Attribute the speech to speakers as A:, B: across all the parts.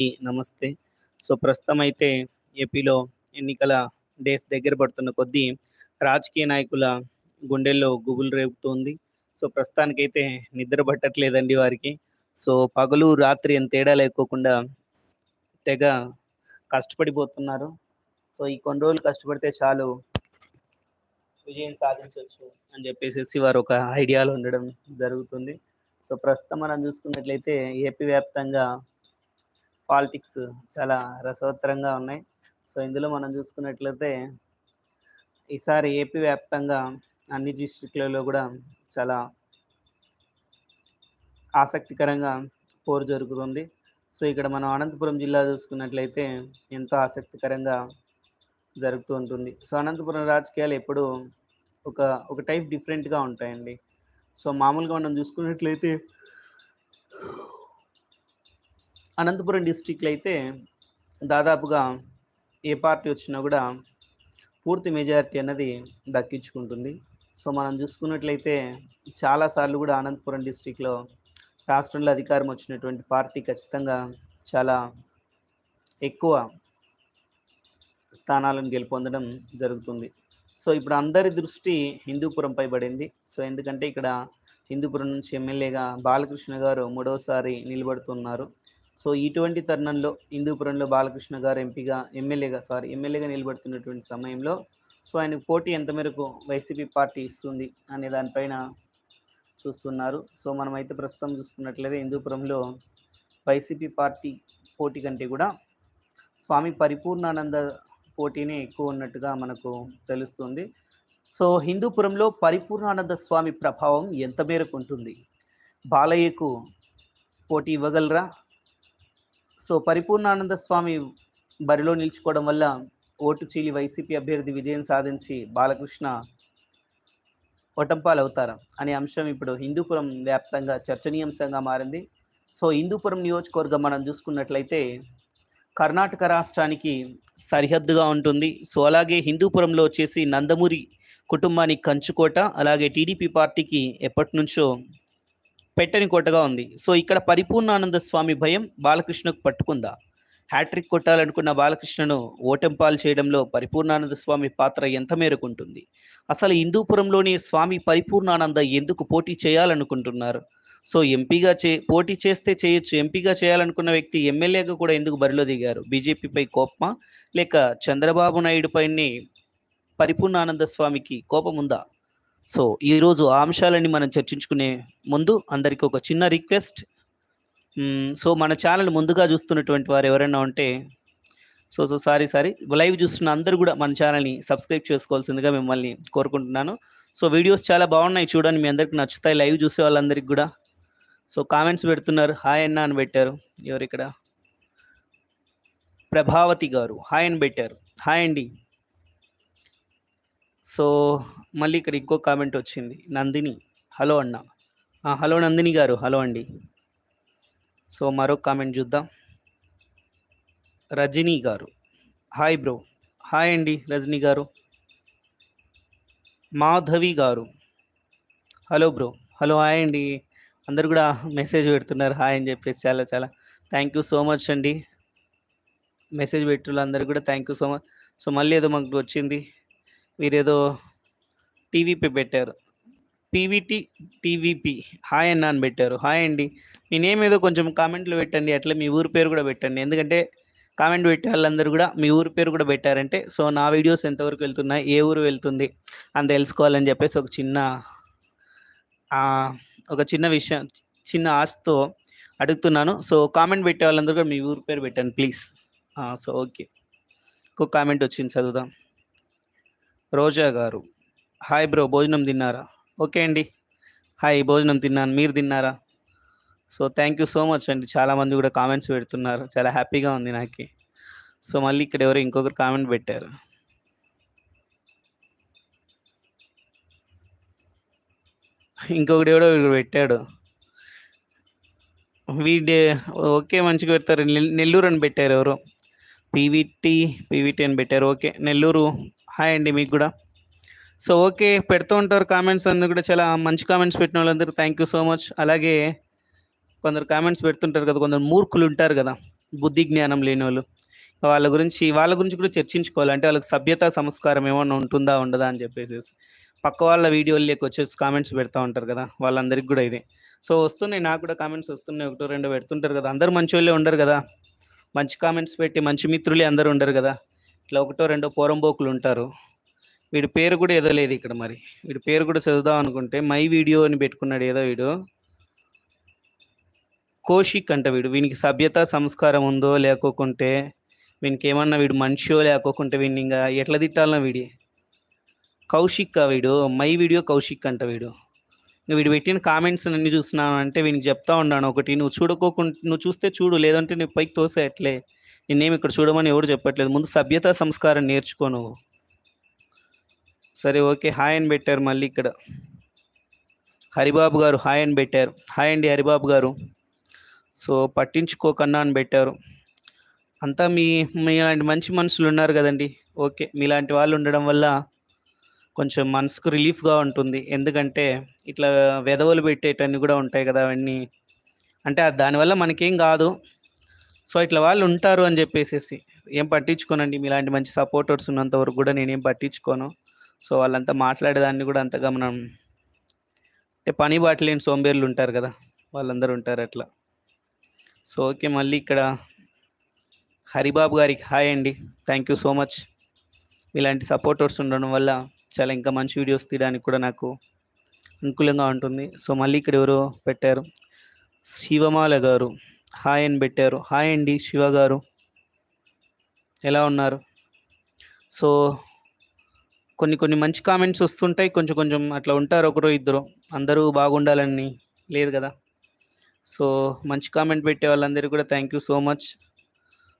A: నమస్తే. సో, ప్రస్తుతం అయితే ఏపీలో ఎన్నికల డేస్ దగ్గర పడుతున్న కొద్దీ రాజకీయ నాయకుల గుండెల్లో గుబులు రేపుతోంది. సో, ప్రస్తుతానికైతే నిద్ర పట్టట్లేదండి వారికి. సో, పగలు, రాత్రి అని తేడా లేకోకుండా తెగ కష్టపడిపోతున్నారు. సో, ఈ కొన్ని రోజులు కష్టపడితే చాలు విజయం సాధించవచ్చు అని చెప్పేసి వారు ఒక ఐడియాలో ఉండడం జరుగుతుంది. సో, ప్రస్తుతం మనం చూసుకున్నట్లయితే ఏపీ వ్యాప్తంగా పాలిటిక్స్ చాలా రసవత్తరంగా ఉన్నాయి. సో, ఇందులో మనం చూసుకున్నట్లయితే ఈసారి ఏపీ వ్యాప్తంగా అన్ని డిస్ట్రిక్ట్‌లలో కూడా చాలా ఆసక్తికరంగా పోరు జరుగుతుంది. సో, ఇక్కడ మనం అనంతపురం జిల్లా చూసుకున్నట్లయితే ఎంతో ఆసక్తికరంగా జరుగుతూ ఉంటుంది. సో, అనంతపురం రాజకీయాలు ఎప్పుడూ ఒక ఒక టైప్ డిఫరెంట్‌గా ఉంటాయండి. సో, మామూలుగా మనం చూసుకున్నట్లయితే అనంతపురం డిస్ట్రిక్ట్‌లో అయితే దాదాపుగా ఏ పార్టీ వచ్చినా కూడా పూర్తి మెజారిటీ అన్నది దక్కించుకుంటుంది. సో, మనం చూసుకున్నట్లయితే చాలా సార్లు కూడా అనంతపురం డిస్ట్రిక్ట్‌లో రాష్ట్రంలో అధికారం వచ్చినటువంటి పార్టీ ఖచ్చితంగా చాలా ఎక్కువ స్థానాలను గెలుపొందడం జరుగుతుంది. సో, ఇప్పుడు అందరి దృష్టి హిందూపురంపై పడింది. సో, ఎందుకంటే ఇక్కడ హిందూపురం నుంచి ఎమ్మెల్యేగా బాలకృష్ణ గారు మూడవసారి నిలబడుతున్నారు. సో, ఇటువంటి తరుణంలో హిందూపురంలో బాలకృష్ణ గారు ఎంపీగా ఎమ్మెల్యేగా సారీ ఎమ్మెల్యేగా నిలబడుతున్నటువంటి సమయంలో సో, ఆయనకు పోటీ ఎంత మేరకు వైసీపీ పార్టీ ఇస్తుంది అనే దానిపైన చూస్తున్నారు. సో, మనమైతే ప్రస్తుతం చూసుకున్నట్లయితే హిందూపురంలో వైసీపీ పార్టీ పోటీ కంటే కూడా స్వామి పరిపూర్ణానంద పోటీనే ఎక్కువ ఉన్నట్టుగా మనకు తెలుస్తుంది. సో, హిందూపురంలో పరిపూర్ణానంద స్వామి ప్రభావం ఎంత మేరకు ఉంటుంది? బాలయ్యకు పోటీ ఇవ్వగలరా? సో, పరిపూర్ణానంద స్వామి బరిలో నిలుచుకోవడం వల్ల ఓటు చీలి వైసీపీ అభ్యర్థి విజయం సాధించి బాలకృష్ణ ఓటంపాలవుతారా? అనే అంశం ఇప్పుడు హిందూపురం వ్యాప్తంగా చర్చనీయాంశంగా మారింది. సో, హిందూపురం నియోజకవర్గం మనం చూసుకున్నట్లయితే కర్ణాటక రాష్ట్రానికి సరిహద్దుగా ఉంటుంది. సో, అలాగే హిందూపురంలో వచ్చేసి నందమూరి కుటుంబానికి కంచుకోట, అలాగే టీడీపీ పార్టీకి ఎప్పటినుంచో పెట్టని కోటగా ఉంది. సో, ఇక్కడ పరిపూర్ణానంద స్వామి భయం బాలకృష్ణకు పట్టుకుందా? హ్యాట్రిక్ కొట్టాలనుకున్న బాలకృష్ణను ఓటంపాలు చేయడంలో పరిపూర్ణానంద స్వామి పాత్ర ఎంత మేరకు ఉంటుంది? అసలు హిందూపురంలోని స్వామి పరిపూర్ణానంద ఎందుకు పోటీ చేయాలనుకుంటున్నారు? సో, ఎంపీగా చే పోటీ చేస్తే చేయొచ్చు. ఎంపీగా చేయాలనుకున్న వ్యక్తి ఎమ్మెల్యేగా కూడా ఎందుకు బరిలో దిగారు? బీజేపీపై కోపమా? లేక చంద్రబాబు నాయుడు పైనే పరిపూర్ణానంద స్వామికి కోపముందా? సో, ఈరోజు ఆ అంశాలని మనం చర్చించుకునే ముందు అందరికి ఒక చిన్న రిక్వెస్ట్. సో, మన ఛానెల్ ముందుగా చూస్తున్నటువంటి వారు ఎవరైనా ఉంటే so, so sorry sorry live చూస్తున్న అందరూ కూడా మన ఛానల్ని సబ్స్క్రైబ్ చేసుకోవాల్సిందిగా మిమ్మల్ని కోరుకుంటున్నాను. సో, వీడియోస్ చాలా బాగున్నాయి చూడండి. మీ అందరికి నచ్చుతాయి లైవ్ చూసే వాళ్ళందరికీ కూడా. సో, కామెంట్స్ పెడుతున్నారు. హాయ్ అన్న అని పెట్టారు. ఎవరిక్కడ? ప్రభావతి గారు హాయ్ అని పెట్టారు. హాయ్ అండి. సో, మళ్ళీ ఇక్కడ ఇంకో కామెంట్ వచ్చింది. నందిని హలో అన్న. హలో నందిని గారు. హలో అండి. సో, మరో కామెంట్ చూద్దాం. రజిని గారు హాయ్ బ్రో. హాయ్ అండి రజిని గారు. మాధవి గారు హలో బ్రో. హలో హాయ్ అండి. అందరు కూడా మెసేజ్ పెడుతున్నారు హాయ్ అని చెప్పేసి చాలా చాలా థ్యాంక్ యూ సో మచ్ అండి. మెసేజ్ పెట్టినోళ్ళందరికీ కూడా thank you so much. So, మళ్ళీ ఏదో మాకు వచ్చింది. వీరేదో టీవీపీ పెట్టారు. పీవీటీ టీవీపీ హాయ్ అన్న అని పెట్టారు. హాయ్ అండి. మీ నేమ్ ఏదో కొంచెం కామెంట్లు పెట్టండి. అట్లే మీ ఊరి పేరు కూడా పెట్టండి. ఎందుకంటే కామెంట్ పెట్టే వాళ్ళందరూ కూడా మీ ఊరి పేరు కూడా పెట్టారంటే సో, నా వీడియోస్ ఎంతవరకు వెళ్తున్నాయి? ఏ ఊరు వెళ్తుంది? అని తెలుసుకోవాలని చెప్పేసి ఒక చిన్న ఒక చిన్న విషయం చిన్న ఆశతో అడుగుతున్నాను. సో, కామెంట్ పెట్టే వాళ్ళందరూ కూడా మీ ఊరి పేరు పెట్టండి ప్లీజ్. So, okay. ఇంకో కామెంట్ వచ్చింది చదువుదాం. రోజా గారు హాయ్ బ్రో భోజనం తిన్నారా? ఓకే అండి. హాయ్ భోజనం తిన్నాను. మీరు తిన్నారా? So, thank you so much అండి. చాలామంది కూడా కామెంట్స్ పెడుతున్నారు. చాలా హ్యాపీగా ఉంది నాకు సో, మళ్ళీ ఇక్కడ ఎవరో ఇంకొకరు కామెంట్ పెట్టారు. ఇంకొకటి ఎవడో పెట్టాడు. వీడే ఓకే మంచిగా పెడతారు. నెల్లూరు అని పెట్టారు ఎవరో. పీవీటీ, పీవీటీ అని పెట్టారు. ఓకే. నెల్లూరు హాయ్ అండి మీకు కూడా. So, okay. పెడుతూ ఉంటారు కామెంట్స్ అందరూ కూడా చాలా మంచి కామెంట్స్ పెట్టిన వాళ్ళందరూ థ్యాంక్ యూ సో మచ్. అలాగే కొందరు కామెంట్స్ పెడుతుంటారు కదా! కొందరు మూర్ఖులు ఉంటారు కదా! బుద్ధి జ్ఞానం లేని వాళ్ళు వాళ్ళ గురించి వాళ్ళ గురించి కూడా చర్చించుకోవాలి. అంటే వాళ్ళకి సభ్యత, సంస్కారం ఏమన్నా ఉంటుందా? ఉండదా? అని చెప్పేసి పక్క వాళ్ళ వీడియో‌ల్లోకి వచ్చేసి కామెంట్స్ పెడతా ఉంటారు కదా! వాళ్ళందరికీ కూడా ఇదే. సో, వస్తున్నాయి నాకు కూడా కామెంట్స్ వస్తున్నాయి. ఒకటో రెండో పెడుతుంటారు కదా! అందరూ వాళ్ళే ఉండరు కదా! మంచి కామెంట్స్ పెట్టి మంచి మిత్రులే అందరూ ఉండరు కదా! ఇట్లా ఒకటో రెండో పోరంబోకులు ఉంటారు. వీడి పేరు కూడా ఏదో లేదు ఇక్కడ మరి. వీడి పేరు కూడా చదువుదాం అనుకుంటే మై వీడియో అని పెట్టుకున్నాడు ఏదో వీడు. కౌశిక్ అంట వీడు. వీనికి సభ్యత, సంస్కారం ఉందో లేకోకుంటే వీనికి ఏమన్నా వీడు మనిషియో లేకోకుంటే వీడిని ఇంకా ఎట్లా తిట్టాలన్నా వీడి. కౌశిక్ వీడు. మై వీడియో కౌశిక్ అంట వీడు. వీడు పెట్టిన కామెంట్స్ అన్నీ చూస్తున్నానంటే వీనికి చెప్తా ఉన్నాను ఒకటి నువ్వు చూడకోకుండా నువ్వు చూస్తే చూడు లేదంటే నువ్వు పైకి తోసే అట్లే. నిన్నేమి ఇక్కడ చూడమని ఎవరు చెప్పట్లేదు. ముందు సభ్యత, సంస్కారం నేర్చుకో నువ్వు. సరే ఓకే. హాయ్ అని పెట్టారు మళ్ళీ ఇక్కడ. హరిబాబు గారు హాయ్ అని పెట్టారు. హాయ్ అండి హరిబాబు గారు. సో, పట్టించుకోకన్నా అని పెట్టారు. అంతా మీ మీలాంటి మంచి మనుషులు ఉన్నారు కదండీ! ఓకే. మీలాంటి వాళ్ళు ఉండడం వల్ల కొంచెం మనసుకు రిలీఫ్‌గా ఉంటుంది. ఎందుకంటే ఇట్లా వెధవలు పెట్టేటన్ని కూడా ఉంటాయి కదా! అవన్నీ. అంటే దానివల్ల మనకేం కాదు. సో, ఇట్లా వాళ్ళు ఉంటారు అని చెప్పేసేసి. ఏం పట్టించుకోనండి. మీలాంటి మంచి సపోర్టర్స్ ఉన్నంత వరకు కూడా నేనేం పట్టించుకోను. సో, వాళ్ళంతా మాట్లాడేదాన్ని కూడా అంతగా మనం అంటే పని బాట లేని సోంబేర్లు ఉంటారు కదా! వాళ్ళందరూ ఉంటారు అట్లా. So, okay. మళ్ళీ ఇక్కడ హరిబాబు గారికి హాయ్ అండి. Thank you so much. ఇలాంటి సపోర్టర్స్ ఉండడం వల్ల చాలా ఇంకా మంచి వీడియోస్ తీయడానికి కూడా నాకు అనుకూలంగా ఉంటుంది. సో, మళ్ళీ ఇక్కడ ఎవరో పెట్టారు. శివమాల గారు హాయ్ అని పెట్టారు. హాయ్ అండి శివ గారు. ఎలా ఉన్నారు? సో, కొన్ని కొన్ని మంచి కామెంట్స్ వస్తుంటాయి. కొంచెం కొంచెం అట్లా ఉంటారు ఒకరు ఇద్దరు అందరూ బాగుండాలని లేదు కదా! సో, మంచి కామెంట్ పెట్టే వాళ్ళందరికీ కూడా thank you so much.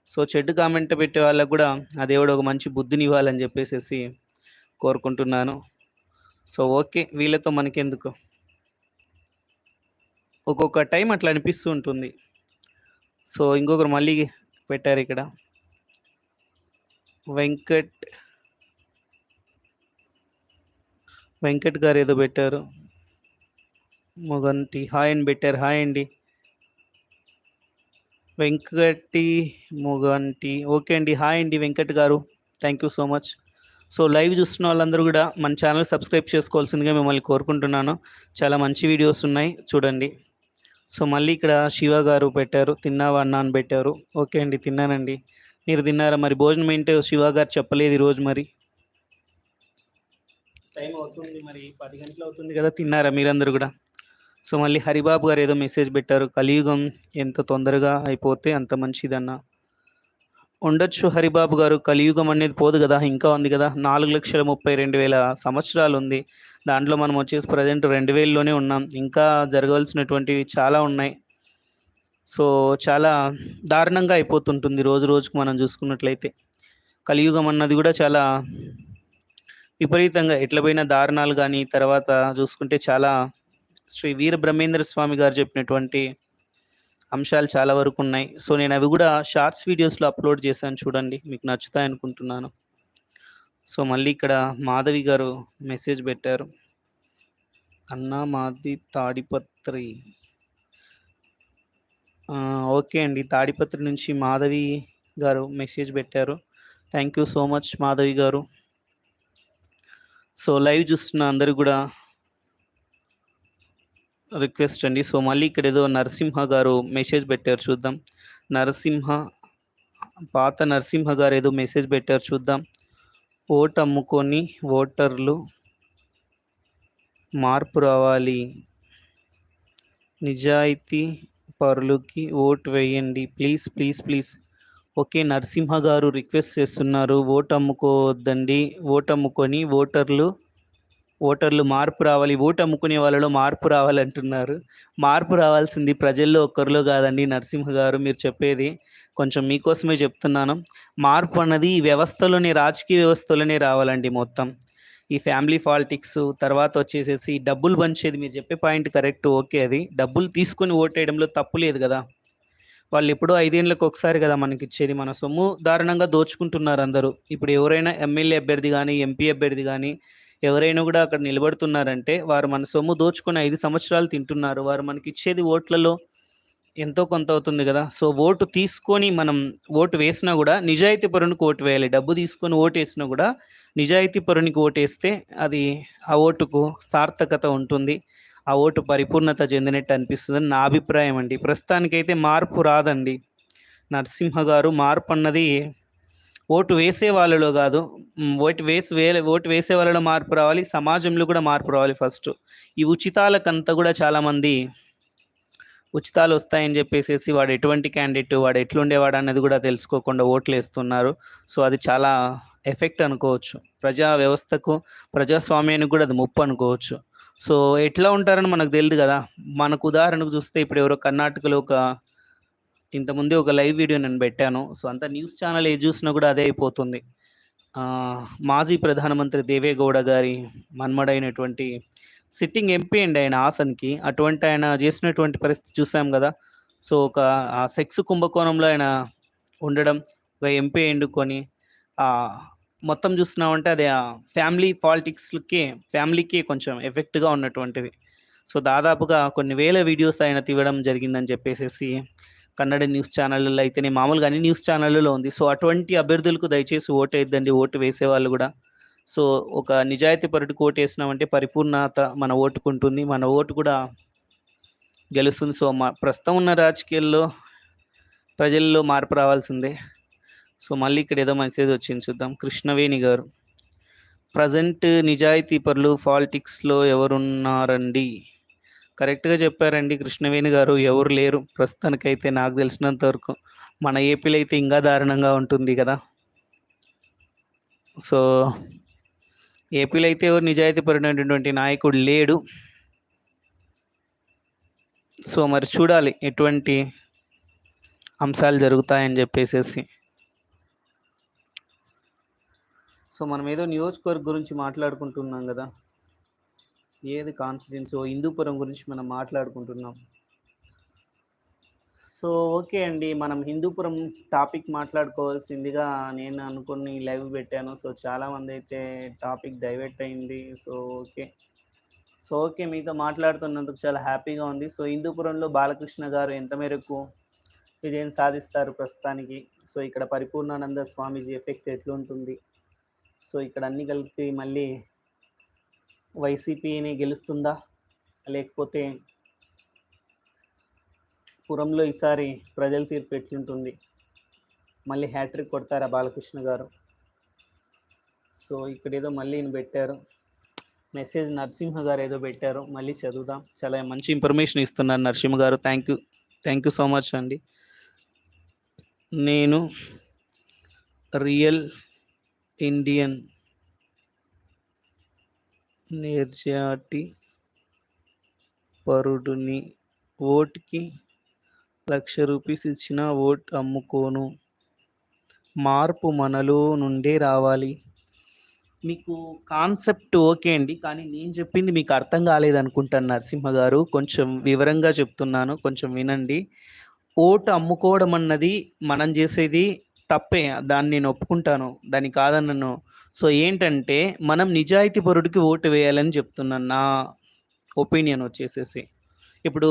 A: So, చెడ్డు comment పెట్టే వాళ్ళకు కూడా ఆ దేవుడు ఒక మంచి బుద్ధిని ఇవ్వాలని చెప్పేసి కోరుకుంటున్నాను. So, okay. వీళ్ళతో మనకెందుకు. ఒక్కొక్క టైం అట్లా అనిపిస్తూ ఉంటుంది. సో, ఇంకొకరు మళ్ళీ పెట్టారు ఇక్కడ. వెంకట్ వెంకట్ గారు ఏదో పెట్టారు. మొగంటి హాయ్ అని పెట్టారు. హాయ్ అండి. వెంకటి మొగంటి ఓకే అండి. హాయ్ అండి వెంకట్ గారు. Thank you so much. So, live చూస్తున్న వాళ్ళందరూ కూడా మన ఛానల్ సబ్స్క్రైబ్ చేసుకోవాల్సిందిగా మిమ్మల్ని కోరుకుంటున్నాను. చాలా మంచి వీడియోస్ ఉన్నాయి చూడండి. సో, మళ్ళీ ఇక్కడ శివ గారు పెట్టారు. తిన్నావా అన్నా అని పెట్టారు. ఓకే అండి. తిన్నానండి. మీరు తిన్నారా? మరి భోజనం ఏంటో శివ గారు చెప్పలేదు ఈరోజు మరి. టైం అవుతుంది మరి పది గంటలు అవుతుంది కదా! తిన్నారా మీరందరూ కూడా? సో, మళ్ళీ హరిబాబు గారు ఏదో మెసేజ్ పెట్టారు. కలియుగం ఎంత తొందరగా అయిపోతే అంత మంచిదన్న. ఉండొచ్చు హరిబాబు గారు. కలియుగం అనేది పోదు కదా! ఇంకా ఉంది కదా! 4,32,000 సంవత్సరాలు ఉంది. దాంట్లో మనం వచ్చేసి ప్రజెంట్ రెండు వేలలోనే ఉన్నాం. ఇంకా జరగవలసినటువంటివి చాలా ఉన్నాయి. సో, చాలా దారుణంగా అయిపోతుంటుంది రోజు రోజుకు మనం చూసుకున్నట్లయితే. కలియుగం అన్నది కూడా చాలా విపరీతంగా ఎట్ల పోయిన దారుణాలు కానీ తర్వాత చూసుకుంటే చాలా శ్రీ వీర బ్రహ్మేంద్ర స్వామి గారు చెప్పినటువంటి అంశాలు చాలా వరకు ఉన్నాయి. సో, నేను అవి కూడా షార్ట్స్ వీడియోస్‌లో అప్‌లోడ్ చేశాను చూడండి. మీకు నచ్చుతాయి అనుకుంటున్నాను. సో, మళ్ళీ ఇక్కడ మాధవి గారు మెసేజ్ పెట్టారు. అన్నా మాది తాడిపత్రి. ఓకే అండి. తాడిపత్రి నుంచి మాధవి గారు మెసేజ్ పెట్టారు. Thank you so much Madhavi గారు. సో, లైవ్ చూస్తున్న అందరూ కూడా రిక్వెస్ట్ అండి. సో, మళ్ళీ ఇక్కడ ఏదో నరసింహ గారు మెసేజ్ పెట్టారు చూద్దాం. నరసింహ పాత నరసింహ గారు ఏదో మెసేజ్ పెట్టారు చూద్దాం. ఓటు అమ్ముకొని ఓటర్లు మార్పు రావాలి. నిజాయితీ పరులకి ఓటు వేయండి. Please, please, please. Okay. Narasimha గారు రిక్వెస్ట్ చేస్తున్నారు. ఓటు అమ్ముకోవద్దండి. ఓటు అమ్ముకొని ఓటర్లు ఓటర్లు మార్పు రావాలి. ఓటు అమ్ముకునే వాళ్ళలో మార్పు రావాలంటున్నారు. మార్పు రావాల్సింది ప్రజల్లో ఒక్కరిలో కాదండి నరసింహ గారు మీరు చెప్పేది. కొంచెం మీకోసమే చెప్తున్నాను. మార్పు అన్నది ఈ వ్యవస్థలోనే రాజకీయ వ్యవస్థలోనే రావాలండి మొత్తం. ఈ ఫ్యామిలీ పాలిటిక్స్ తర్వాత వచ్చేసేసి డబ్బులు పంచేది మీరు చెప్పే పాయింట్ కరెక్ట్ ఓకే అది. డబ్బులు తీసుకొని ఓటేయడంలో తప్పు లేదు కదా! వాళ్ళు ఎప్పుడో ఐదేళ్ళకి ఒకసారి కదా మనకి ఇచ్చేది మన సొమ్ము దారుణంగా దోచుకుంటున్నారు అందరూ. ఇప్పుడు ఎవరైనా ఎమ్మెల్యే అభ్యర్థి కానీ ఎంపీ అభ్యర్థి కానీ ఎవరైనా కూడా అక్కడ నిలబడుతున్నారంటే వారు మన సొమ్ము దోచుకొని ఐదు సంవత్సరాలు తింటున్నారు. వారు మనకి ఇచ్చేది ఓట్లలో ఎంతో కొంత అవుతుంది కదా సో, ఓటు తీసుకొని మనం ఓటు వేసినా కూడా నిజాయితీ పరునికి ఓటు వేయాలి. డబ్బు తీసుకొని ఓటు వేసినా కూడా నిజాయితీ పరునికి ఓటు వేస్తే అది ఆ ఓటుకు సార్థకత ఉంటుంది. ఆ ఓటు పరిపూర్ణత చెందినట్టు అనిపిస్తుందని నా అభిప్రాయం అండి. ప్రస్తుతానికైతే మార్పు రాదండి. నరసింహ గారు మార్పు అన్నది ఓటు వేసే వాళ్ళలో కాదు ఓటు వేసి వేలే ఓటు వేసే వాళ్ళలో మార్పు రావాలి. సమాజంలో కూడా మార్పు రావాలి ఫస్ట్ ఈ ఉచితాలకంతా కూడా చాలామంది ఉచితాలు వస్తాయని చెప్పేసేసి వాడు ఎటువంటి క్యాండిడేట్, వాడు ఎట్లుండేవాడు అనేది కూడా తెలుసుకోకుండా ఓట్లు వేస్తున్నారు సో, అది చాలా ఎఫెక్ట్ అనుకోవచ్చు. ప్రజా వ్యవస్థకు, ప్రజాస్వామ్యానికి కూడా అది ముప్పు అనుకోవచ్చు. సో, ఎట్లా ఉంటారని మనకు తెలియదు కదా మనకు ఉదాహరణకు చూస్తే ఇప్పుడు ఎవరో కర్ణాటకలో ఒక ఇంతకుముందే ఒక లైవ్ వీడియో నేను పెట్టాను సో, అంతా న్యూస్ ఛానల్ ఏ చూసినా కూడా అదే అయిపోతుంది. మాజీ ప్రధానమంత్రి దేవేగౌడ గారి మన్మడైనటువంటి సిట్టింగ్ ఎంపీ అండి ఆయన హాసన్‌కి. అటువంటి ఆయన చేసినటువంటి పరిస్థితి చూసాం కదా సో, ఒక ఆ సెక్స్ కుంభకోణంలో ఆయన ఉండడం, ఒక ఎంపీ ఎండుకొని మొత్తం చూస్తున్నామంటే అది ఫ్యామిలీ పాలిటిక్స్కి ఫ్యామిలీకే కొంచెం ఎఫెక్ట్‌గా ఉన్నటువంటిది. సో, దాదాపుగా కొన్ని వేల వీడియోస్ ఆయన తీయడం జరిగిందని చెప్పేసేసి కన్నడ న్యూస్ ఛానళ్ళలో అయితేనే మామూలుగా అన్ని న్యూస్ ఛానళ్ళలో ఉంది. సో, అటువంటి అభ్యర్థులకు దయచేసి ఓటేయొద్దండి. ఓటు వేసేవాళ్ళు కూడా సో, ఒక నిజాయితీ పరుడికి వేసినామంటే పరిపూర్ణత మన ఓటుకుంటుంది. మన ఓటు కూడా గెలుస్తుంది. సో, మా ప్రస్తుతం ఉన్న రాజకీయాల్లో ప్రజల్లో మార్పు రావాల్సిందే. సో, మళ్ళీ ఇక్కడ ఏదో మెసేజ్ వచ్చింది చూద్దాం. కృష్ణవేణి గారు. ప్రజెంట్ నిజాయితీ పరులు పాలిటిక్స్‌లో ఎవరున్నారండి? కరెక్ట్‌గా చెప్పారండి కృష్ణవేణి గారు. ఎవరు లేరు ప్రస్తుతానికైతే నాకు తెలిసినంత వరకు. మన ఏపీలో అయితే ఇంకా దారుణంగా ఉంటుంది కదా సో, ఏపీలో అయితే ఎవరు నిజాయితీపరమైనటువంటి నాయకుడు లేడు. సో, మరి చూడాలి ఎటువంటి అంశాలు జరుగుతాయని చెప్పేసేసి సో, మనం ఏదో నియోజకవర్గం గురించి మాట్లాడుకుంటున్నాం కదా ఏది కాన్స్టిట్యున్సీ హిందూపురం గురించి మనం మాట్లాడుకుంటున్నాం. సో, ఓకే అండి. మనం హిందూపురం టాపిక్ మాట్లాడుకోవాల్సిందిగా నేను అనుకుని లైవ్ పెట్టాను సో, చాలామందైతే టాపిక్ డైవర్ట్ అయింది. So, okay. So, okay. మీతో మాట్లాడుతున్నందుకు చాలా హ్యాపీగా ఉంది. సో, హిందూపురంలో బాలకృష్ణ గారు ఎంత మేరకు విజయం సాధిస్తారు ప్రస్తుతానికి? సో, ఇక్కడ పరిపూర్ణానంద స్వామీజీ ఎఫెక్ట్ ఎట్లుంటుంది? సో, ఇక్కడ అన్నీ కలిపి మళ్ళీ వైసీపీని గెలుస్తుందా? లేకపోతే పురంలో ఈసారి ప్రజల తీర్పు ఎట్లుంటుంది? మళ్ళీ హ్యాట్రిక్ కొడతారా బాలకృష్ణ గారు? సో, ఇక్కడ ఏదో మళ్ళీ ఈయన పెట్టారు మెసేజ్ నరసింహ గారు ఏదో పెట్టారు మళ్ళీ చదువుదాం. చాలా మంచి ఇన్ఫర్మేషన్ ఇస్తున్నారు నరసింహ గారు. Thank you. Thank you so much అండి. నేను రియల్ ఇండియన్ నిర్జాటి పరుడుని. ఓటుకి లక్ష రూపీస్ ఇచ్చిన ఓట్ అమ్ముకోను. మార్పు మనలో నుండే రావాలి. మీకు కాన్సెప్ట్ ఓకే అండి. కానీ నేను చెప్పింది మీకు అర్థం కాలేదనుకుంటాను నరసింహ గారు. కొంచెం వివరంగా చెప్తున్నాను. కొంచెం వినండి. ఓటు అమ్ముకోవడం అన్నది మనం చేసేది తప్పే. దాన్ని నేను ఒప్పుకుంటాను. దాన్ని కాదన్నాను సో, ఏంటంటే మనం నిజాయితీ పరుడికి ఓటు వేయాలని చెప్తున్నాను. నా ఒపీనియన్ వచ్చేసేసి. ఇప్పుడు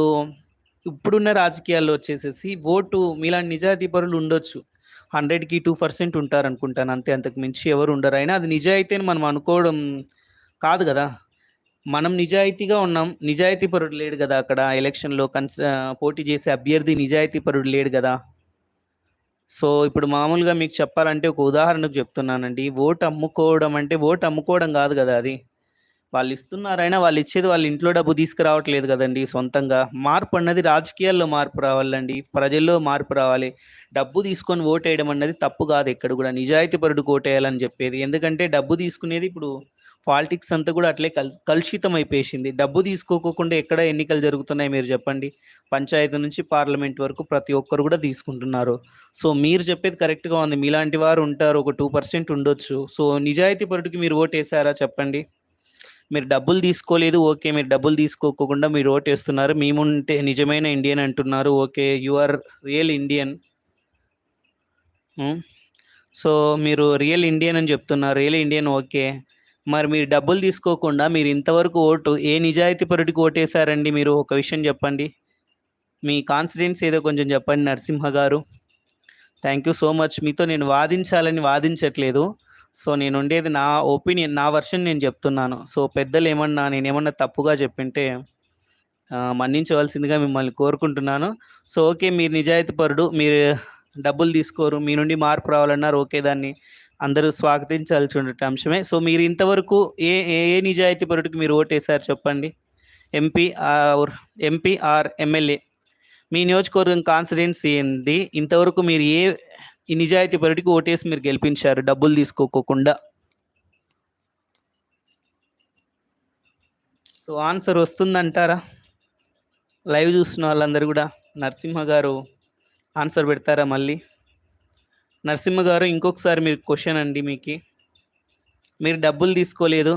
A: ఇప్పుడున్న రాజకీయాల్లో వచ్చేసేసి ఓటు మీలాంటి నిజాయితీ పరులు ఉండొచ్చు. 100కి 2% ఉంటారనుకుంటాను అంతే. అంతకు మించి ఎవరు ఉండరు. అయినా అది నిజాయితీ అని మనం అనుకోవడం కాదు కదా మనం నిజాయితీగా ఉన్నాం. నిజాయితీ పరుడు లేడు కదా అక్కడ ఎలక్షన్‌లో కన్స్ పోటీ చేసే అభ్యర్థి నిజాయితీ పరుడు లేడు కదా సో, ఇప్పుడు మామూలుగా మీకు చెప్పాలంటే ఒక ఉదాహరణకు చెప్తున్నానండి. ఓటు అమ్ముకోవడం అంటే ఓటు అమ్ముకోవడం కాదు కదా అది. వాళ్ళు ఇస్తున్నారైనా వాళ్ళు ఇచ్చేది వాళ్ళ ఇంట్లో డబ్బు తీసుకురావట్లేదు కదండి సొంతంగా. మార్పు అన్నది రాజకీయాల్లో మార్పు రావాలండి. ప్రజల్లో మార్పు రావాలి. డబ్బు తీసుకొని ఓటేయడం అన్నది తప్పు కాదు ఎక్కడ కూడా నిజాయితీ పరుడికి ఓటేయాలని చెప్పేది ఎందుకంటే డబ్బు తీసుకునేది ఇప్పుడు పాలిటిక్స్ అంతా కూడా అట్లే కల్ కలుషితం అయిపోయేసింది. డబ్బు తీసుకోకోకుండా ఎక్కడ ఎన్నికలు జరుగుతున్నాయి మీరు చెప్పండి పంచాయతీ నుంచి పార్లమెంట్ వరకు ప్రతి ఒక్కరు కూడా తీసుకుంటున్నారు. సో, మీరు చెప్పేది కరెక్ట్‌గా ఉంది. మీలాంటి వారు ఉంటారు. ఒక టూ పర్సెంట్ ఉండొచ్చు. సో, నిజాయితీ పరుడికి మీరు ఓటేసారా చెప్పండి? మీరు డబ్బులు తీసుకోలేదు. ఓకే. మీరు డబ్బులు తీసుకోకుండా మీరు ఓటేస్తున్నారు. మేముంటే నిజమైన ఇండియన్ అంటున్నారు. Okay. You are real Indian. So, మీరు రియల్ ఇండియన్ అని చెప్తున్నారు. Real Indian okay. మరి మీరు డబ్బులు తీసుకోకుండా మీరు ఇంతవరకు ఓటు ఏ నిజాయితీ పరుడికి ఓటేసారండి మీరు? ఒక విషయం చెప్పండి. మీ కాన్ఫిడెన్స్ ఏదో కొంచెం చెప్పండి నరసింహ గారు. థ్యాంక్ యూ సో మచ్ మీతో నేను వాదించాలని వాదించట్లేదు. సో నేను ఉండేది నా ఒపీనియన్ నా వర్షన్ నేను చెప్తున్నాను. సో పెద్దలు ఏమన్నా నేను ఏమన్నా తప్పుగా చెప్పింటే మన్నించవలసిందిగా మిమ్మల్ని కోరుకుంటున్నాను. సో ఓకే మీరు నిజాయితీపరుడు మీరు డబ్బులు తీసుకోరు మీ నుండి మార్పు రావాలన్నారు ఓకే దాన్ని అందరూ స్వాగతించాల్సి ఉండే అంశమే. సో మీరు ఇంతవరకు ఏ ఏ ఏ నిజాయితీపరుడికి మీరు ఓటేశారు చెప్పండి? MP or MP or MLA మీ నియోజకవర్గం కాన్సిడెన్స్ ఏంది? ఇంతవరకు మీరు ఏ నిజాయితీ పరుడికి ఓటేసి మీరు గెలిపించారు? డబ్బులు తీసుకోకోకుండా సో ఆన్సర్ వస్తుందంటారా? లైవ్ చూస్తున్న వాళ్ళందరూ కూడా నరసింహ గారు ఆన్సర్ పెడతారా మళ్ళీ? నరసింహ గారు ఇంకొకసారి మీరు క్వశ్చన్ అండి మీకు. మీరు డబ్బులు తీసుకోలేదు.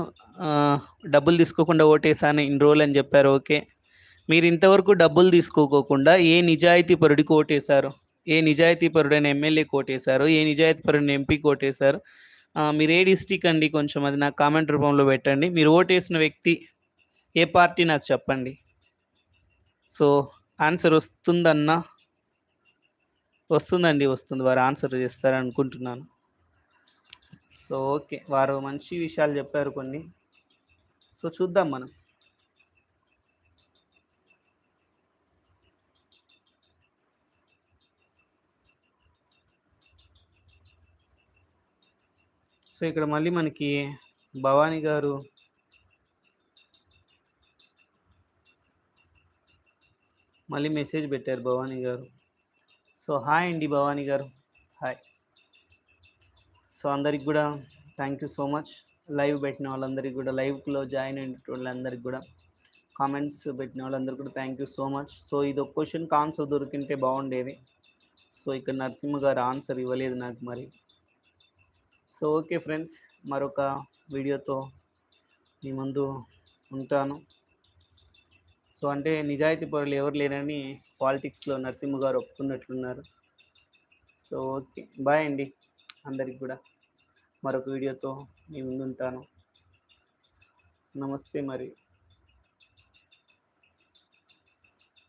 A: డబ్బులు తీసుకోకుండా ఓటేసాను ఇన్ని రోజులు అని చెప్పారు ఓకే. మీరు ఇంతవరకు డబ్బులు తీసుకోకోకుండా ఏ నిజాయితీ పరుడికి ఓటేశారు? ఏ నిజాయితీ పరుడైన ఎమ్మెల్యే కోటేశారు ఏ నిజాయితీ పరుడిని ఎంపీ కోటేశారు మీరు ఏ డిస్టిక్ అండి కొంచెం అది నాకు కామెంట్ రూపంలో పెట్టండి. మీరు ఓటేసిన వ్యక్తి ఏ పార్టీ నాకు చెప్పండి. సో ఆన్సర్ వస్తుందన్నా వస్తుందండి వస్తుంది. వారు ఆన్సర్ చేస్తారు అనుకుంటున్నాను సో ఓకే. వారు మంచి విషయాలు చెప్పారు కొన్ని. సో చూద్దాం మనం. సో ఇక్కడ మళ్ళీ మనకి భవానీ గారు మళ్ళీ మెసేజ్ పెట్టారు భవానీ గారు. సో హాయ్ అండి భవానీ గారు. హాయ్. సో అందరికి కూడా thank you so much. Live పెట్టిన వాళ్ళందరికీ కూడా లైవ్లో జాయిన్ అయిన వాళ్ళందరికీ కూడా కామెంట్స్ పెట్టిన వాళ్ళందరికీ కూడా thank you so much. So ఇది ఒక క్వశ్చన్ ఆన్సర్ దొరికింటే బాగుండేది. సో ఇక్కడ నరసింహ గారు ఆన్సర్ ఇవ్వలేదు నాకు మరి. సో ఓకే ఫ్రెండ్స్ మరొక వీడియోతో మీ ముందు ఉంటాను. సో అంటే నిజాయితీ పరులు ఎవరు లేరని పాలిటిక్స్లో నరసింహ గారు ఒప్పుకున్నట్లున్నారు. So okay. బాయ్ అండి. అందరికి కూడా. మరొక వీడియోతో మీ ముందుంటాను. నమస్తే మరి.